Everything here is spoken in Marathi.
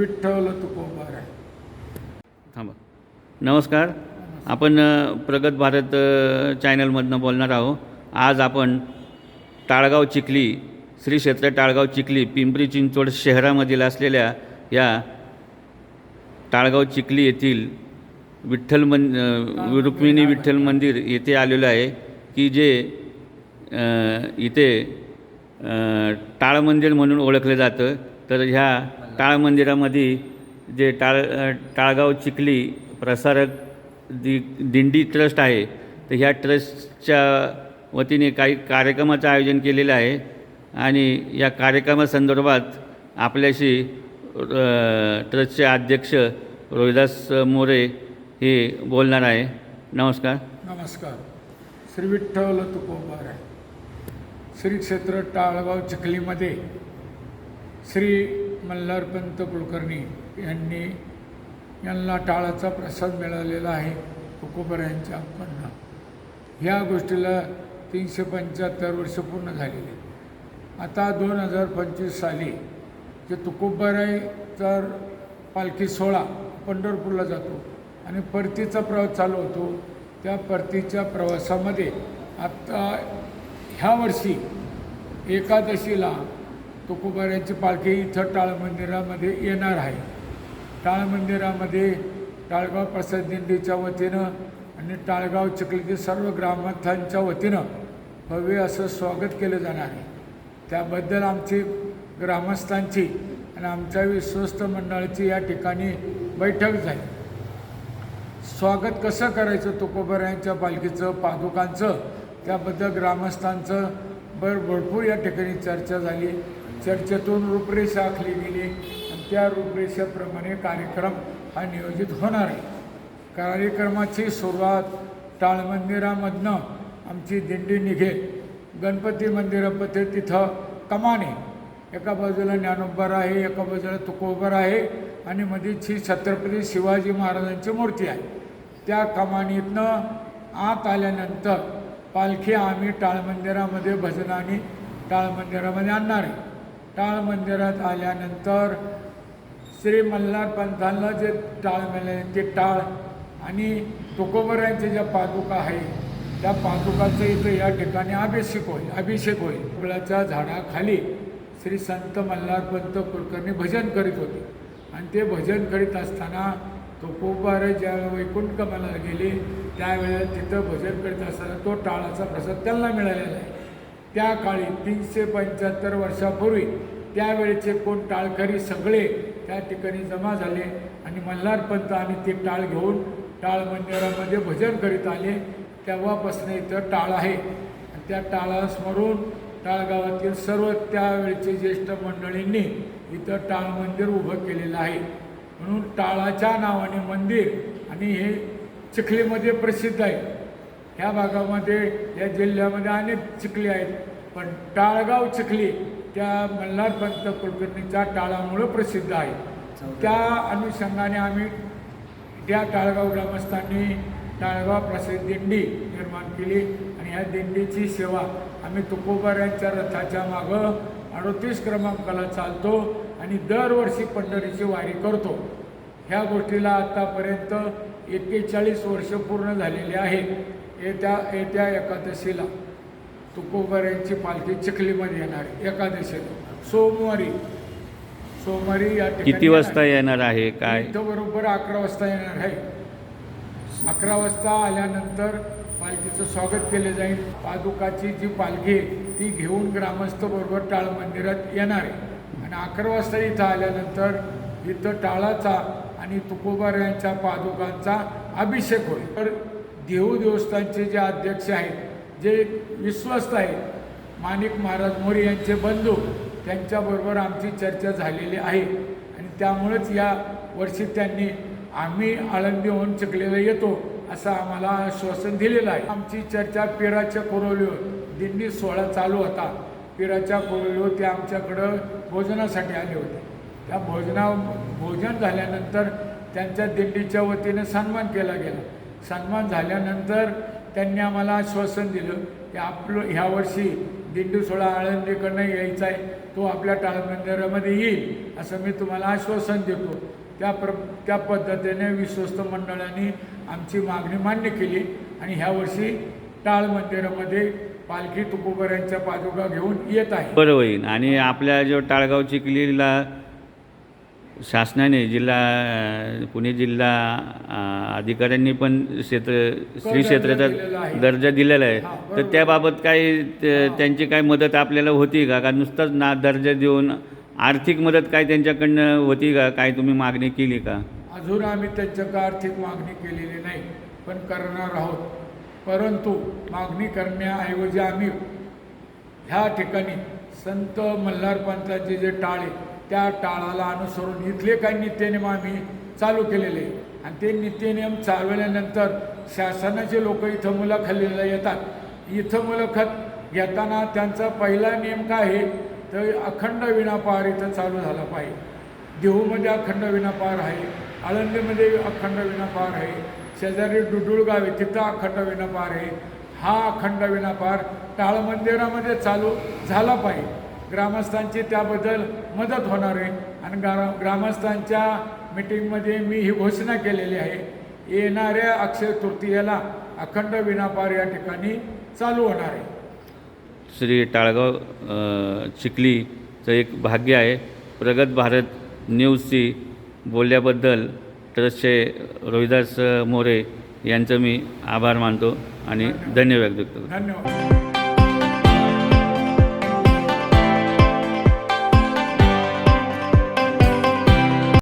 विठ्ठल तुकोबार आहे थांबा. नमस्कार. आपण प्रगत भारत चॅनलमधनं बोलणार आहोत. आज आपण टाळगाव चिखली श्री क्षेत्र टाळगाव चिखली पिंपरी चिंचवड शहरामधील असलेल्या या टाळगाव चिखली येथील विठ्ठल मन रुक्मिणी विठ्ठल मंदिर येथे आलेलं आहे की जे इथे टाळ मंदिर म्हणून ओळखलं जातं. तर ह्या टाळ मंदिरामध्ये जे टाळ टाळगाव चिखली प्रसारक दि दिंडी ट्रस्ट आहे तर ह्या ट्रस्टच्या वतीने काही कार्यक्रमाचं आयोजन केलेलं आहे. आणि या कार्यक्रमासंदर्भात आपल्याशी ट्रस्टचे अध्यक्ष रोहिदास मोरे हे बोलणार आहे. नमस्कार. नमस्कार. श्री विठ्ठल तुकोबार. आहे श्री क्षेत्र टाळगाव चिखलीमध्ये श्री मल्हारपंत कुलकर्णी यांनी यांना टाळाचा प्रसाद मिळालेला आहे तुकोबार यांच्याकडनं ह्या गोष्टीला तीनशे पंच्याहत्तर वर्ष पूर्ण झालेली आता दोन हजार पंचवीस साली जे तुकोबरायचा पालखी सोहळा पंढरपूरला जातो आणि परतीचा प्रवास चालू होतो त्या परतीच्या प्रवासामध्ये आत्ता ह्या वर्षी एकादशीला तुकोबाऱ्यांची पालखी इथं टाळ मंदिरामध्ये येणार आहे. टाळ मंदिरामध्ये टाळगाव प्रसाद दिंडीच्या वतीनं आणि टाळगाव चिखलीतील सर्व ग्रामस्थांच्या वतीनं भव्य असं स्वागत केलं जाणार आहे. त्याबद्दल आमची ग्रामस्थांची आणि आमच्या विश्वस्त मंडळाची या ठिकाणी बैठक झाली. स्वागत कसं करायचं तुकोबऱ्यांच्या पालखीचं पादुकांचं? त्याबद्दल ग्रामस्थांचं बर भरपूर या ठिकाणी चर्चा झाली. चर्चेतून रूपरेषा आखली गेली आणि त्या रूपरेषेप्रमाणे कार्यक्रम हा नियोजित होणार आहे. कार्यक्रमाची सुरुवात टाळ मंदिरामधनं आमची दिंडी निघेल. गणपती मंदिरामध्ये तिथं कमाने. एका बाजूला ज्ञानोबर आहे एका बाजूला तुकोबर आहे आणि मधीची छत्रपती शिवाजी महाराजांची मूर्ती आहे. त्या कमानीतनं आत आल्यानंतर पालखी आम्ही टाळ मंदिरामध्ये भजनाने टाळ मंदिरामध्ये आणणार आहे. टाळ मंदिरात आल्यानंतर श्री मल्हार पंथांना जे टाळ मिळाले ते टाळ आणि तुकोबर ज्या पादुका आहे त्या पादुकाचं इथं या ठिकाणी अभिषेक होईल अभिषेक होईल. फुलाच्या झाडाखाली श्री संत मल्हारपंत कुलकर्णी भजन करीत होते. आणि ते भजन करीत असताना तुकोबारे ज्यावेळेला वैकुंठ कमाला गेले त्यावेळेला तिथं भजन करीत असताना तो टाळाचा प्रसाद त्यांना मिळालेला आहे. त्या काळी तीनशे पंच्याहत्तर वर्षापूर्वी त्यावेळेचे कोण टाळकरी सगळे त्या ठिकाणी जमा झाले आणि मल्हारपंत आणि ते टाळ घेऊन टाळ मंदिरामध्ये भजन करीत आले. तेव्हापासून इथं टाळ आहे. आणि त्या टाळा स्मरून टाळगावातील सर्व त्यावेळचे ज्येष्ठ मंडळींनी इथं टाळ मंदिर उभं केलेलं आहे. म्हणून टाळाच्या नावाने मंदिर आणि हे चिखलीमध्ये प्रसिद्ध आहे. ह्या भागामध्ये या जिल्ह्यामध्ये अनेक चिखली आहेत. पण टाळगाव चिखली त्या मल्हारपंत कुलकर्णीच्या टाळामुळं प्रसिद्ध आहे. त्या अनुषंगाने आम्ही त्या टाळगाव ग्रामस्थांनी टाळगाव प्रसिद्ध दिंडी निर्माण केली आणि ह्या दिंडीची सेवा आम्ही तुकोबऱ्यांच्या रथाच्या मागं अडतीस क्रमांकाला चालतो आणि दरवर्षी पंढरीची वारी करतो. ह्या गोष्टीला आत्तापर्यंत एक्केचाळीस वर्ष पूर्ण झालेली आहेत. येत्या येत्या एकादशीला तुकोबर यांची पालखी चिखलीमध्ये येणार आहे एकादशीला. सोमवारी सोमवारी या ठिकाणी किती वाजता येणार आहे काय? इथं बरोबर अकरा वाजता येणार आहे. अकरा वाजता आल्यानंतर पालखीचं स्वागत केले जाईल. पादुकाची जी पालखी आहे ती घेऊन ग्रामस्थ बरोबर टाळ मंदिरात येणार आहे. आणि अकरा वाजता इथं आल्यानंतर इथं टाळाचा आणि तुकोबार यांच्या पादुकांचा अभिषेक होईल. तर देहू देवस्थानचे जे अध्यक्ष आहेत जे विश्वस्त आहेत माणिक महाराज मोरे यांचे बंधू त्यांच्याबरोबर आमची चर्चा झालेली आहे. आणि त्यामुळेच या वर्षी त्यांनी आम्ही आळंदीहून चिखलेला येतो असं आम्हाला आश्वासन दिलेलं आहे. आमची चर्चा पिराच्या कोरोलीवर दिंडी सोहळा चालू होता. पिराच्या कोरोलीवर ते आमच्याकडं भोजनासाठी आले होते. त्या भोजना भोजन झाल्यानंतर त्यांच्या दिंडीच्या वतीने सन्मान केला गेला. सन्मान झाल्यानंतर त्यांनी आम्हाला आश्वासन दिलं की आपलं ह्या वर्षी दिंडू सोळा आळंदीकडनं यायचा आहे तो आपल्या टाळमंदिरामध्ये येईल असं मी तुम्हाला आश्वासन देतो. त्या प्र त्या पद्धतीने विश्वस्त मंडळाने आमची मागणी मान्य केली आणि ह्या वर्षी टाळ मंदिरामध्ये पालखी तुकोबऱ्यांच्या पादुका घेऊन येत आहे. बरं होईल. आणि आपल्या जो टाळगाव चिखलीला शासनाने जिल्हा पुणे जिल्हा अधिकाऱ्यांनी पण क्षेत्र श्री क्षेत्राचा. दर्जा दिलेला आहे. तर. त्याबाबत काही त्यांची काय मदत आपल्याला होती का? का नुसतंच ना दर्जा देऊन आर्थिक मदत काय त्यांच्याकडनं होती का? काय तुम्ही मागणी केली का? अजून आम्ही त्यांच्याकडे आर्थिक मागणी केलेली नाही पण करणार आहोत. परंतु मागणी करण्याऐवजी आम्ही ह्या ठिकाणी संत मल्हार पंथाचे जे टाळ त्या टाळाला अनुसरून इथले काही नित्यनियम आम्ही चालू केलेले. आहे. आणि ते नित्यनियम चालवल्यानंतर शासनाचे लोक इथं मुलाखतीला येतात. इथं मुलाखत घेताना त्यांचा पहिला नियम काय आहे? तर अखंड विणापार इथं चालू झाला पाहिजे. देहूमध्ये अखंड विनापार आहे. आळंदीमध्ये अखंड विनापार आहे. शेजारी डुडुळगाव आहे तिथं अखंड विनापार आहे. हा अखंड विनापार टाळ मंदिरामध्ये चालू झाला पाहिजे. ग्रामस्थांची त्याबद्दल मदत होणार आहे. आणि ग्रा ग्रामस्थांच्या मिटिंगमध्ये मी ही घोषणा केलेली आहे. येणाऱ्या अक्षय तृतीयेला अखंड विनापार या ठिकाणी चालू होणार आहे. श्री टाळगाव चिखलीचं एक भाग्य आहे. प्रगत भारत न्यूजशी बोलल्याबद्दल ट्रस्टचे रोहिदास मोरे यांचं मी आभार मानतो आणि धन्यवाद व्यक्त करतो. धन्यवाद.